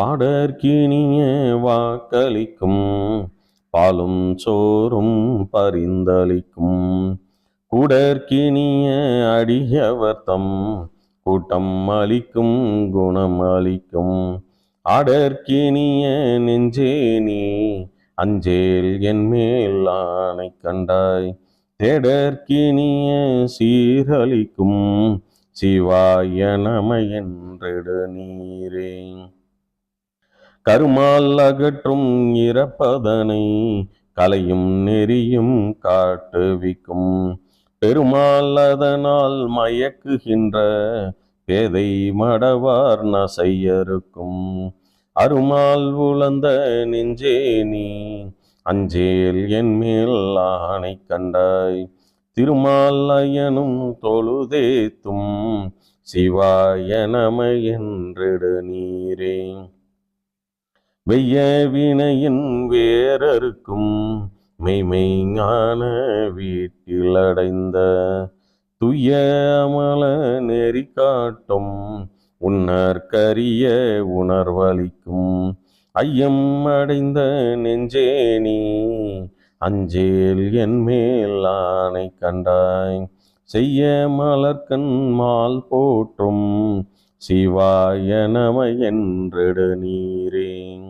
பாடற்கினிய வாக்களிக்கும் பாலும் சோறும் பரிந்தளிக்கும். குடற்கினிய அடியவர்த்தம் கூட்டம் அளிக்கும் குணம் அளிக்கும். ஆடற்கினிய நெஞ்சே நீ அஞ்சேல் என் மேல் ஆணை கண்டாய். தேடற்கினிய சீரழிக்கும் சிவாய நம என்றெடு நீரே. கருமால் அகற்றும் இறப்பதனை கலையும் நெறியும் காட்டுவிக்கும். பெருமாள் அதனால் மயக்குகின்ற பேதை மடவார் நசையறுக்கும். அருமால் உழந்த நெஞ்சே நீ அஞ்சேல் என் மேல் ஆணை கண்டாய். திருமாலயனும் தொழுதேத்தும் சிவாய நம என்றிடு நீரே. வெய்ய வினையின் வேறருக்கும் மெய்மை ஞான வீட்டில் அடைந்த துய்ய அமல நெறி காட்டும் உன்னற்கரிய உணர்வளிக்கும் ஐயம் அடைந்த நெஞ்சே நீ அஞ்சேல் என் மேல் ஆணை கண்டாய். செய்ய மலர்கண் மால் போற்றும் சிவாய நம என்றெடு நீரே.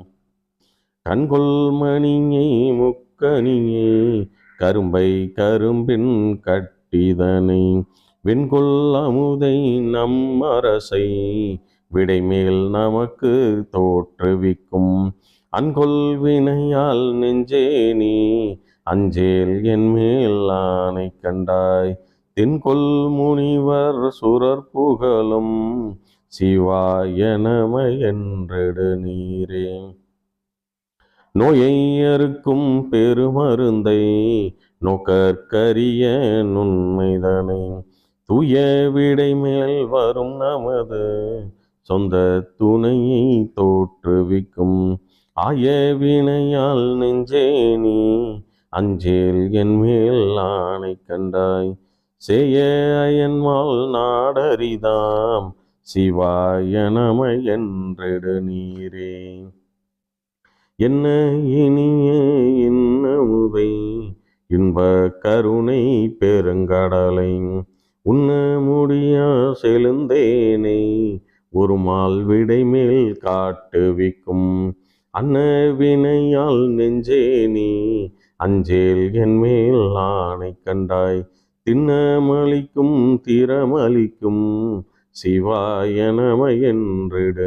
கண்கொள்மணியை முக்கணியே கரும்பை கரும்பின் கட்டிதனை. வெண்கொள் அமுதை நம் அரசை விடைமேல் நமக்கு தோற்றுவிக்கும். அன்கொள் வினையால் நெஞ்சே நீ அஞ்சேல் என் மேல் ஆணை கண்டாய். தின்கொல் முனிவர் சுரர் புகழும் சிவாய நம என்றெடு நீரே. நோயை அறுக்கும் பெருமருந்தை நோக்கற்கரிய நுண்மைதனை தூய விடை மேல் வரும் நமது சொந்த துணையை தோற்றுவிக்கும் ஆய வினையால் நெஞ்சே நீ அஞ்சேல் என் மேல் ஆணை கண்டாய். செய்ய அயன்மால் நாடரிதாம் சிவாய நம என்றெடு நீரே. என்ன இனிய இன்னமுவை இன்ப கருணை பெருங்கடலை உண்ண முடியா செழுந்தேனை ஒரு மால் விடை மேல் காட்டுவிக்கும் அன்ன வினையால் நெஞ்சே நீ அஞ்சேல் என் மேல் ஆணை கண்டாய். திண்ணமளிக்கும் திறமளிக்கும் சிவாய நம என்றிட